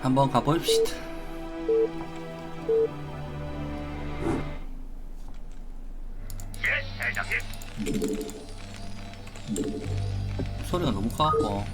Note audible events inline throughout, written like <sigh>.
한번 가보입시다. 예, 대장님. 소리가 너무 커갖고.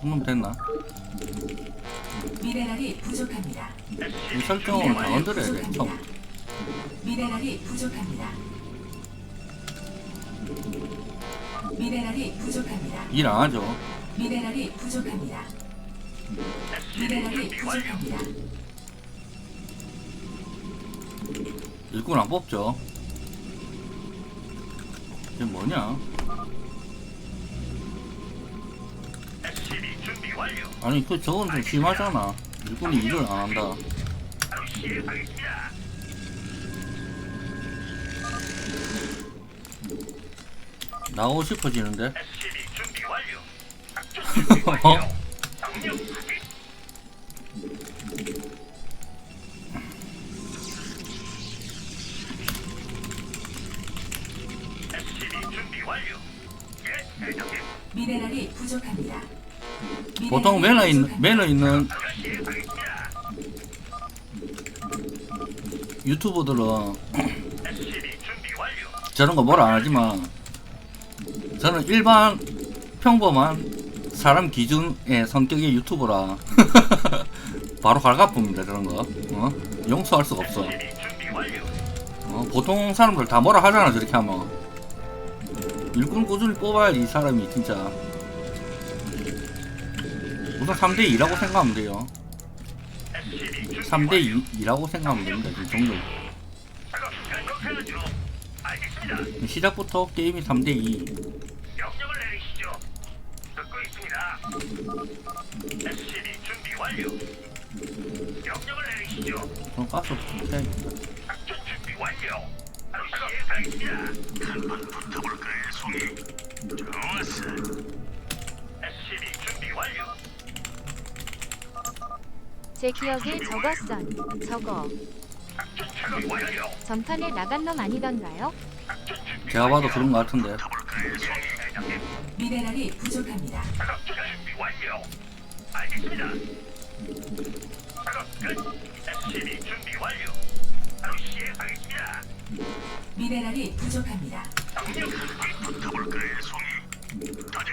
한번 됐나? 미네랄이 부족합니다. 이 설정을 다 건드려야 돼, 처음. 미네랄이 부족합니다. 미네랄이 부족합니다. 일 안 하죠. 미네랄이 부족합니다. 미네랄이 부족합니다. 일꾼 안 뽑죠. 이게 뭐냐? SCB 준비 완료. 아니, 그, 저건 좀 심하잖아. 일꾼이 일을 안 한다. 바로 시행하겠습니다. 나오고 싶어지는데? SCB 준비 완료. 작전 준비 완료. 명령 확인. SCB 준비 완료. 예, 대장님. 미네랄이 부족합니다. 보통 매너 있는, 매너 있는 시행하겠습니다. 유튜버들은 SCB 준비 완료. 저런 거 뭐라 안 하지만 저는 일반 평범한 사람 기준의 성격의 유튜버라 <laughs> 바로 갈가쁩니다 저런 거 어? 용서할 수가 없어. 어? 보통 사람들 다 뭐라 하잖아 저렇게 하면 일꾼 꾸준히 뽑아야지 이 사람이 진짜 우선 3대2라고 생각하면 돼요 SCB 준비 3대2라고 생각하면 됩니다 이 정도. 시작부터 게임이 3대2 명령을 내리시죠. 듣고 있습니다. SCB 준비 완료. 명령을 내리시죠. 그럼 가스부터 해야겠다 작전 준비 완료. 바로 시행하겠습니다. 한번 붙어볼까요, 송이? 좋았어. SCB 준비 완료. 제 기억에 저거선 저거 작전 작업 완료. 전판에 나간 놈 아니던가요? 작전 준비 제가 봐도 그런 거 같은데 붙어볼까요, 송이? 대장님. 미네랄이 부족합니다. 작업. 알겠습니다. 작업 끝. SCB 준비 완료. 바로 시행하겠습니다. 미네랄이 부족합니다. 명령 붙어볼까요, 송이? 가자.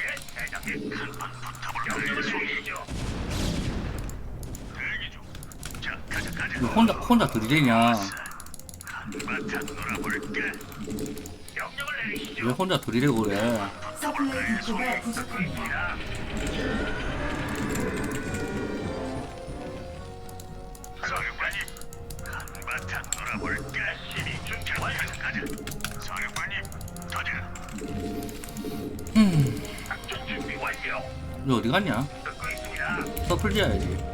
예, 대장님. 한번 붙어볼까요, 송이죠? 대기 중. 자, 가자, 가자. 이거 혼자 혼자 들이대냐 한바탕 놀아볼까? 명령을 내리시죠. 왜 혼자 들이대고 그래 서플라이 디포가 부족합니다. 야. 사령관님, 한바탕 놀아볼까? 시리 준비 완료. 가자. 사령관님, 가자. 음 작전 준비 완료. 이거 어디 갔냐 듣고 있습니다. 서플 지어야지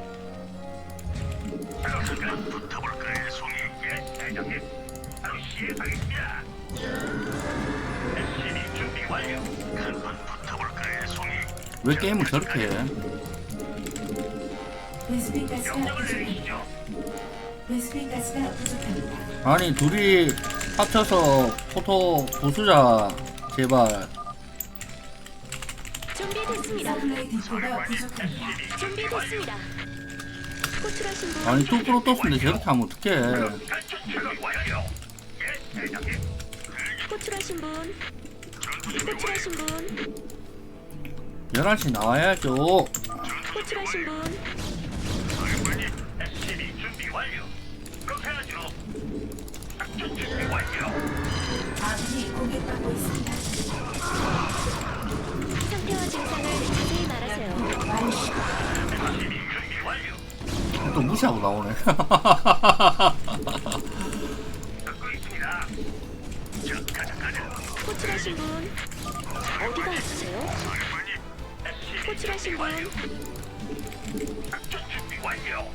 왜 게임을 저렇게 해. 아니 둘이 합쳐서 포토 보수자 제발 준비됐습니다. 서플라이 디포가 부족합니다. 준비됐습니다. 호출하신 분 아니 또 프로토스인데 저렇게 하면 어떡해. 호출하신 분 호출하신 분 11시 나와야죠 호출하신 분 사령관님, 준비 완료. 그렇게 하죠. 작전 준비 완료. 아군이 공격받고 있습니다. 상태와 증상을 자세히 말하세요. SCB 준비 완료. 또 무시하고 나오네 듣고 있습니다. 자, 가자, 가자. 호출하신 분 어디가 아프세요? 호출하신. 분 작전 준비 완료.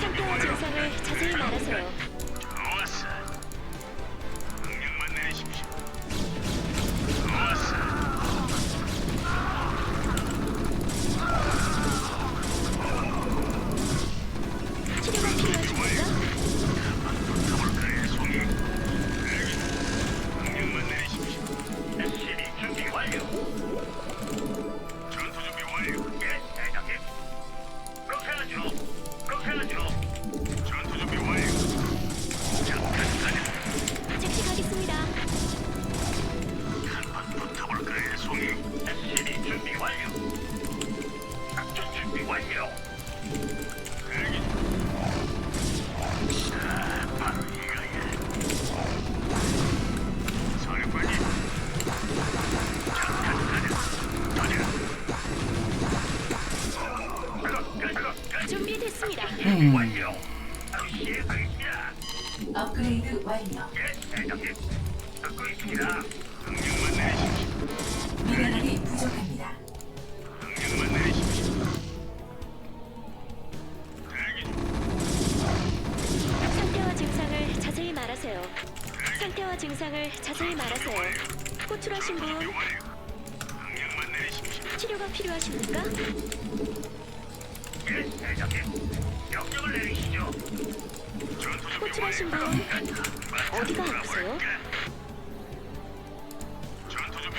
상태와 증상을 자세히 말하세요. 증상을 자세히 말하세요. 호출하신 분. 치료가 필요하십니까? 예, 대장님. 명령을 내리시죠. 호출하신 분 어디가 아프세요?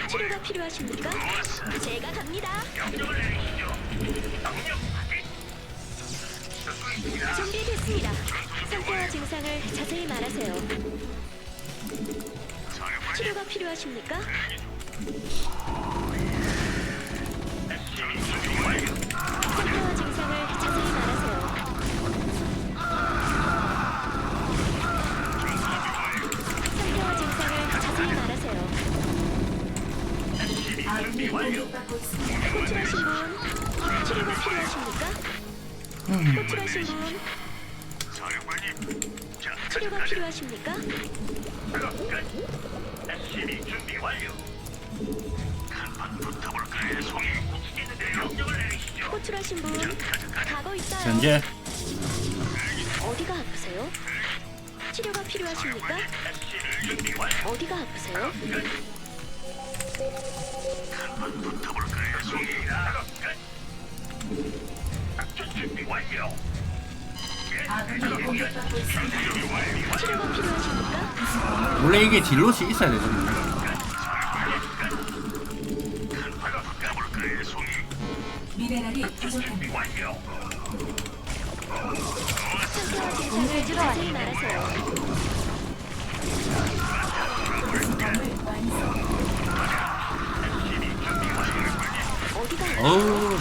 치료가 필요하십니까? 제가 갑니다. 명령을 내리시죠. 명령. 준비됐습니다. 상태와 증상을 자세히 말하세요. 치료가 필요하십니까? 상태와 증상을 자세히 말하세요. 상태와 증상을 자세히 말하세요. 아군이. 공격받고 있습니다. 호출하신 분 치료가 필요하십니까? 호출하신 분 치료가 필요하십니까? 현재 어디가 아프세요? 치료가 필요하십니까? 어디가 아프세요? 치료가 필요하십니까? 원래 이게 딜롯이 있어야 송이? 미네랄이 부족합니다. 어우.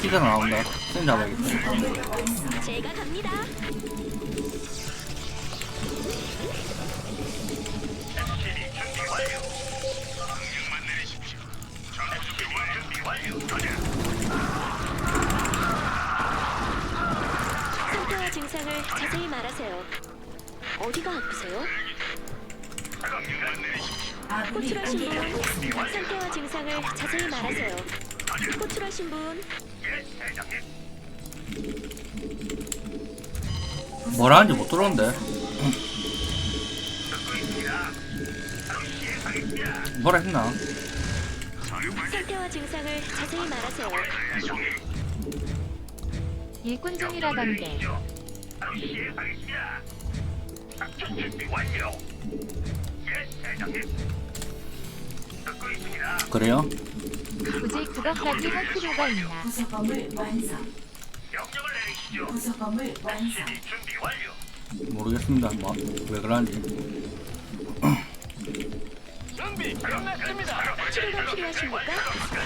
기자 나온다. 센 잡아야겠다. 제가 갑니다. 말하세요. 어디가 아프세요? 호출하신 분. 상태와 증상을 자세히 말하세요. 호출하신 분. 뭐라 하는지 못 들었는데. 뭐라 했나? 상태와 증상을 자세히 말하세요. 일꾼 중이라던데 바로 시행하겠습니다. 작전 준비 완료. 예, 대장님. 듣고 있습니다. 그래요? 굳이 그것까지 할 필요가 있나 구성을 완성. 명령을 내리시죠. 구성을 완성. 준비 완료. 모르겠습니다. 뭐, 왜 그러는지. 준비 끝났습니다. 치료가 필요하십니까?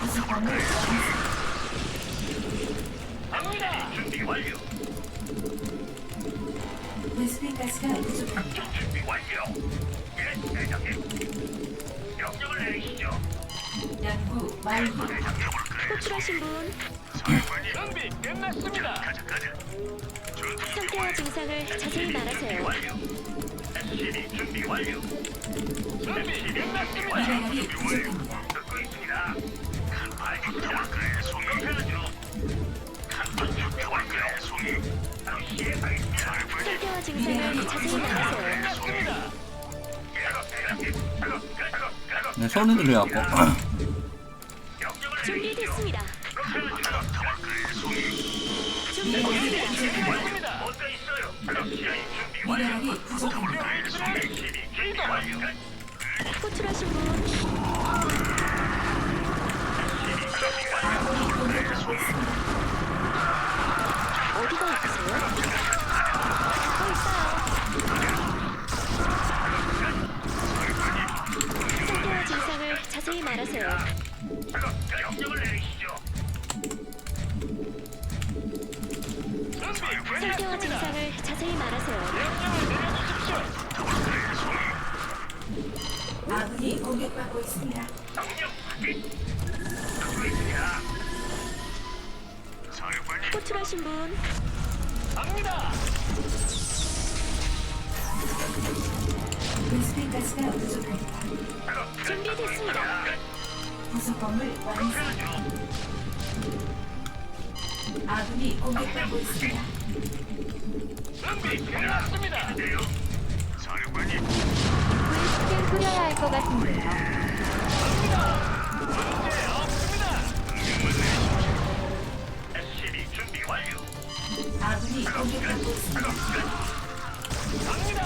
구성을 완성. 갑니다. 준비 완료. 베스핀 가스가 부족합니다. 준비 완료. 예, 대장님. 명령을 내리시죠. 연구 완료. 호출하신 분 사령관님. 준비 끝났습니다. 가자, 가자. 전투 준비 상태와 완료. 증상을 자세히 말하세요. 완료. SCV 준비 완료. 준비 끝났습니다. 미네랄이 부족합니다. 듣고 있습니다. 간판 붙어볼까요, 송이? 해야죠. 간판 붙어볼까요, 송이? 상태와 증상을 자세히 작업. 네, 손이 내리시죠. 준비됐습니다. 준비됐습니다. 미네랄이 부족합니다. 호출하신 분 飛び道具で。 호출하신 분 갑니다. 베스핀 가스가 부족합니다. 준비됐습니다. 부속 건물 완성. 아군이 공격받고 있습니다. 준비 끝났습니다. 사령관님, 풀스캔 뿌려야 할 것 같은데요. 문제 아군이 공격받고 있습니다. 갑니다.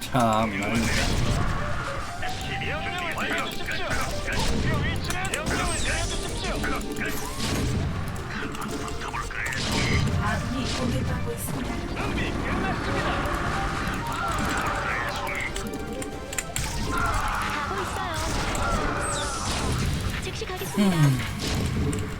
참. 목표 위치는 명령을 내려주십시오. 아군이 공격받고 있습니다. 준비 끝났습니다. 가고 있어요. 즉시 가겠습니다. 가볼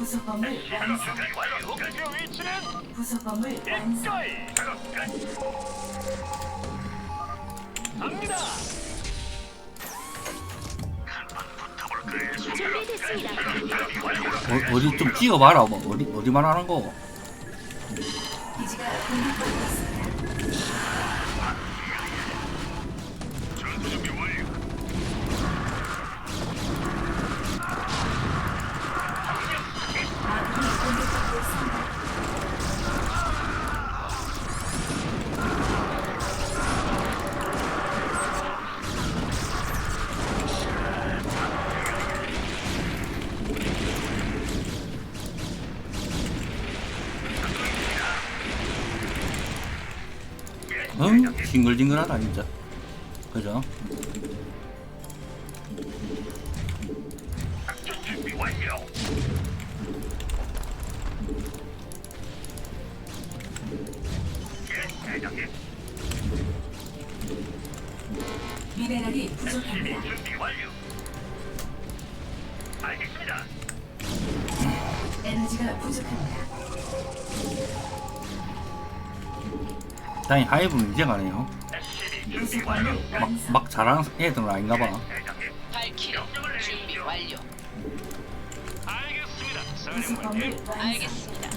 부속 건물 완성. 준비 완료. 목표 위치는 부속 건물 완성. 입가이. 작업 끝. 갑니다. 준비됐습니다. 어, 어디 좀 찍어봐라. 뭐 어디 어디 말하는 거? 기지가 공격받고 있습니다. 응? 징글징글하다 진짜. 그죠? 다행히 하이브는 이제 가네요. 막. 막 잘하는 애들은 아닌가 봐. 대장님. 발키리 준비 완료. 알겠습니다. 부속 건물 사령관님. 완성. 알겠습니다.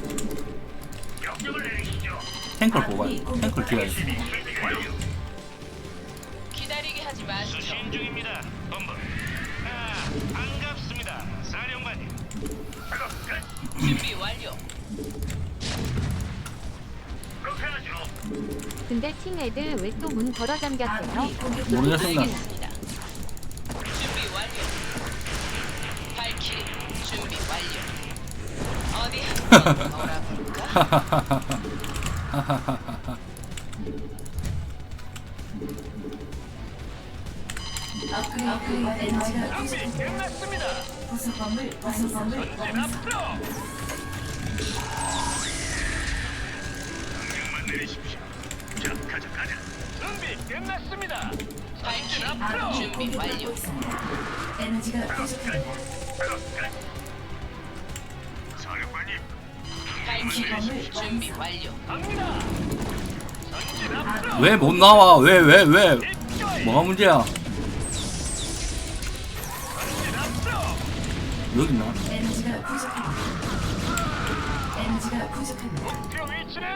명령을 내리시죠. 탱크를 뽑아야 탱크를 돼. SCB 준비 완료. 기다리게 하지 마시죠. 수신 중입니다. 본부. 아, 반갑습니다. 사령관님. 준비 완료. 근데 팀 애들 왜 또 문 걸어 잠겼어요? 모르겠습니다. 알겠습니다. 준비 완료. 발키리 준비 완료. 어디 한번 놀아볼까? 내리십시오. 자, 가자, 가자. 준비 끝났습니다. 발키리 아군이 준비 완료. 에너지가 부족합니다. 끝. 사령관님, 발키리 준비 완료. 갑니다. 전진 앞으로. 왜 못 나와? 왜 왜 왜? 뭐가 문제야? 전진 앞으로. 여기 있나? 에너지가 부족합니다. 에너지가 부족합니다. 목표 위치는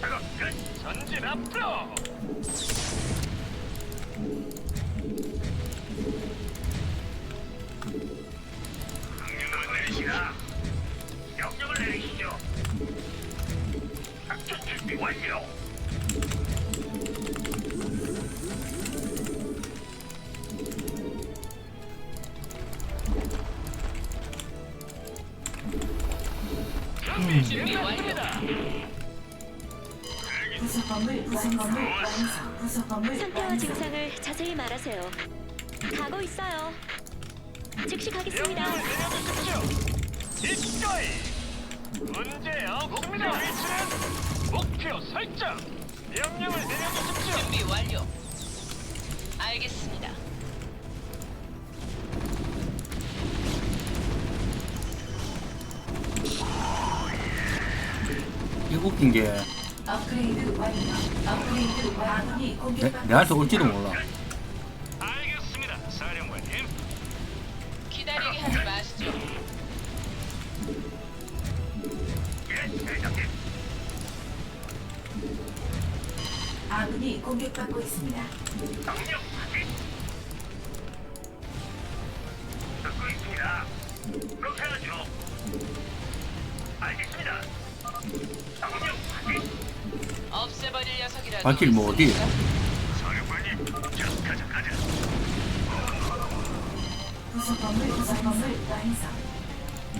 작업 끝. 전진 앞으로. 말하세요. 가고 있어요. 즉시 가겠습니다. 명령을 내려주십시오. 이거이 문제 없습니다. 위치는 목표 설정. 명령을 내려주십시오. 준비 완료. 알겠습니다. 이 웃긴 게 업그레이드 완료. 업그레이드 완료. 아군이 내, 공격받고 내한테. 올지도 몰라. 발길 뭐 어디?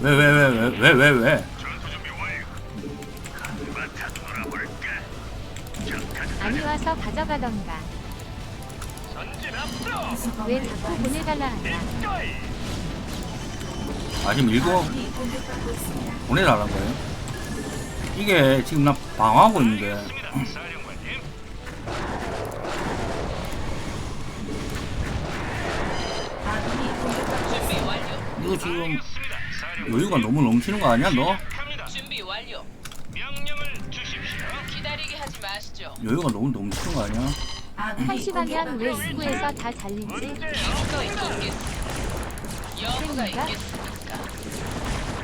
왜 왜 왜 왜 왜 왜 왜? 아니. 와서 가져가던가. 왜 자꾸 보내달라 하냐. 아군이 공격받고 있습니다. 보내달란 거예요? 이게 지금 나 방어하고 있는데 알겠습니다, 사령관님. 아군이 공격받고 준비 있습니다. 완료. 이거 지금. 여유가 너무 넘치는 거 아니야 너? 준비 완료. 명령을 주십시오. 기다리게 하지 마시죠. 여유가 너무 넘치는 거 아니야? 아군이 한시 방향 왜. 입구에서 다? 문제 기꺼이 돕겠습니다. 여부가 그러니까? 있겠습니까?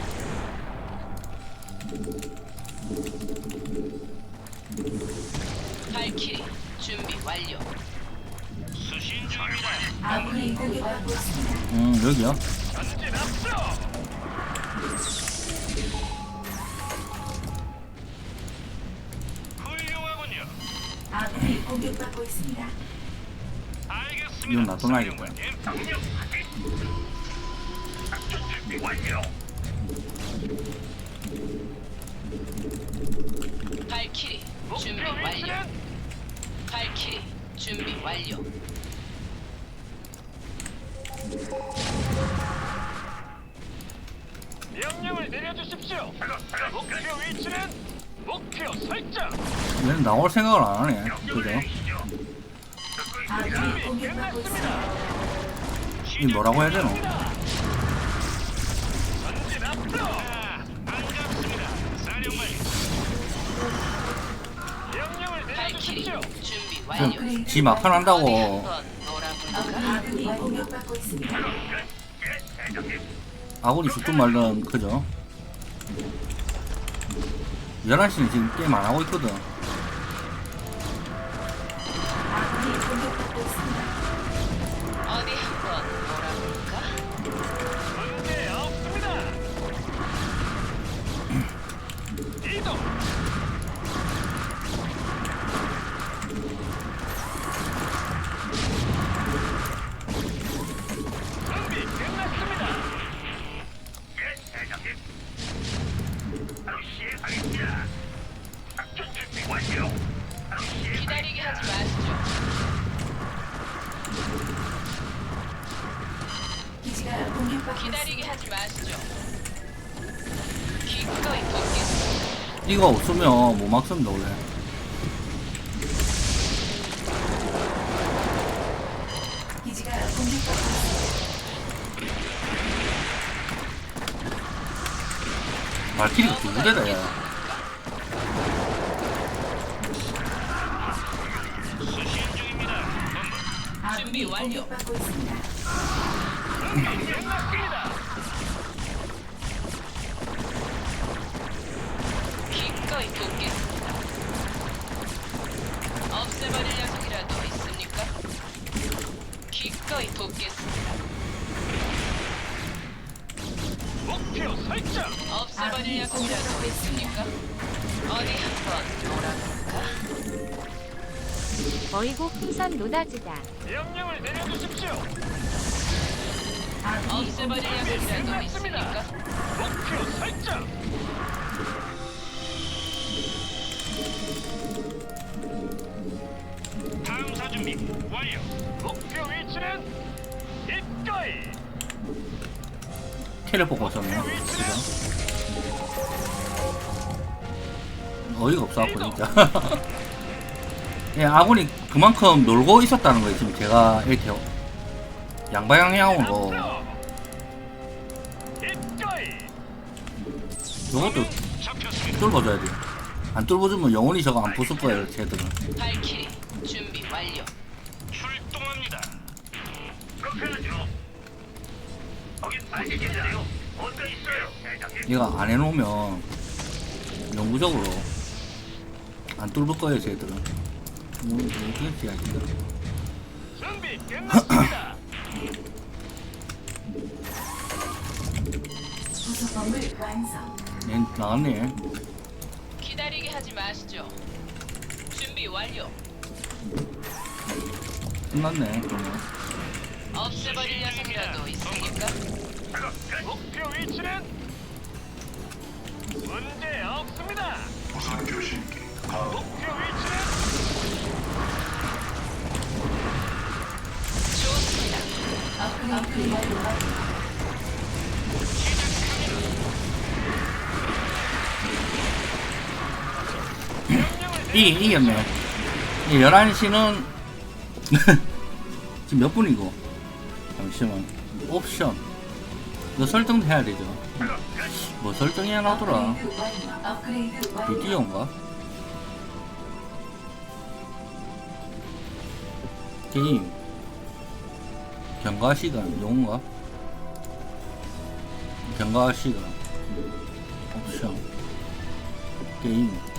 발키리 준비 완료. 수신 중입니다. 음 여기요. 전진 앞으로. 훌륭하군요. 아군이 공격받고 있습니다. 알겠습니다. 이건. 사령관님. 확인. 작전 준비 완료. 발키리 준비 목표 완료. 위치는 발키리 준비 완료. 설정. 얘는 나올 생각을 안 하네. 그죠? 이 뭐라고 해야 되노? 그냥 지 막판 한다고. 아군이 죽든 말든 그죠? 11시는 지금 게임 안 하고 있거든. 어디 한번 이거 없으면 못 막습니다 원래. 두 부대다 야. 아군이 완료. 기꺼이 돕겠습니다. 목표 설정. 없애버릴 녀석이라도 있습니까? 어디 한번 놀아볼까? 어이구 풍선 노다지다. 명령을 내려주십시오. 없애버릴 녀석이라도 있습니까? 목표 설정. 전투 준비 완료. 목표 위치는 이거이. 캐를 보고 있었네. 그죠? 어이가 없어갖고, 진짜. <laughs> 예, 아군이 그만큼 놀고 있었다는 거예요, 지금 제가 이렇게 양방향으로. 저것도 잡혔습니다. 뚫어줘야 돼요. 안 뚫어주면 영원히 저거 안 부술 거예요, 쟤들은. 발키리 완료. 출동합니다. 그렇게 하죠. 거긴 알겠는데요. 어떤 있어요, 대장님? 얘가 안 해놓으면 영구적으로 안 뚫을 거예요, 쟤들은. 뭐, 어떻게 해야지. 준비 끝났습니다. 부속범을 완성. 얘 나갔네. 기다리게 하지 마시죠. 준비 완료. 끝났네, 그러면. 없애버릴 녀석이라도 있습니까? 목표 위치는 문제 없습니다. 무선 교신기 가동 목표 위치는 좋습니다. 업그레이드 완료. 이, 이겼네. 이 11시는, <laughs> 지금 몇 분이고? 잠시만. 옵션. 이거 설정도 해야 되죠. 뭐 설정해야 완료. 비디오인가? 게임. 경과 시간, 용인가? 경과 시간. 옵션. 게임.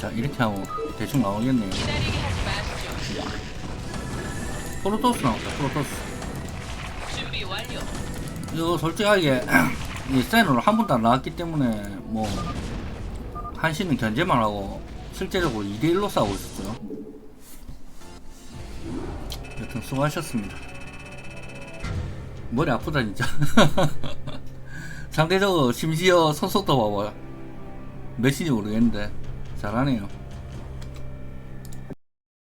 자, 이렇게 하고 대충 나오겠네요. 프로토스 나왔다, 프로토스. 이거 솔직하게 <clears throat> 이 세너를 한 번도 안 나왔기 때문에 뭐 한시는 견제만 하고 실제적으로 2대1로 싸우고 있었어요. 여튼 수고하셨습니다. 머리 아프다 진짜. <laughs> 상대적으로 심지어 선속도 봐봐 몇인지 모르겠는데 잘하네요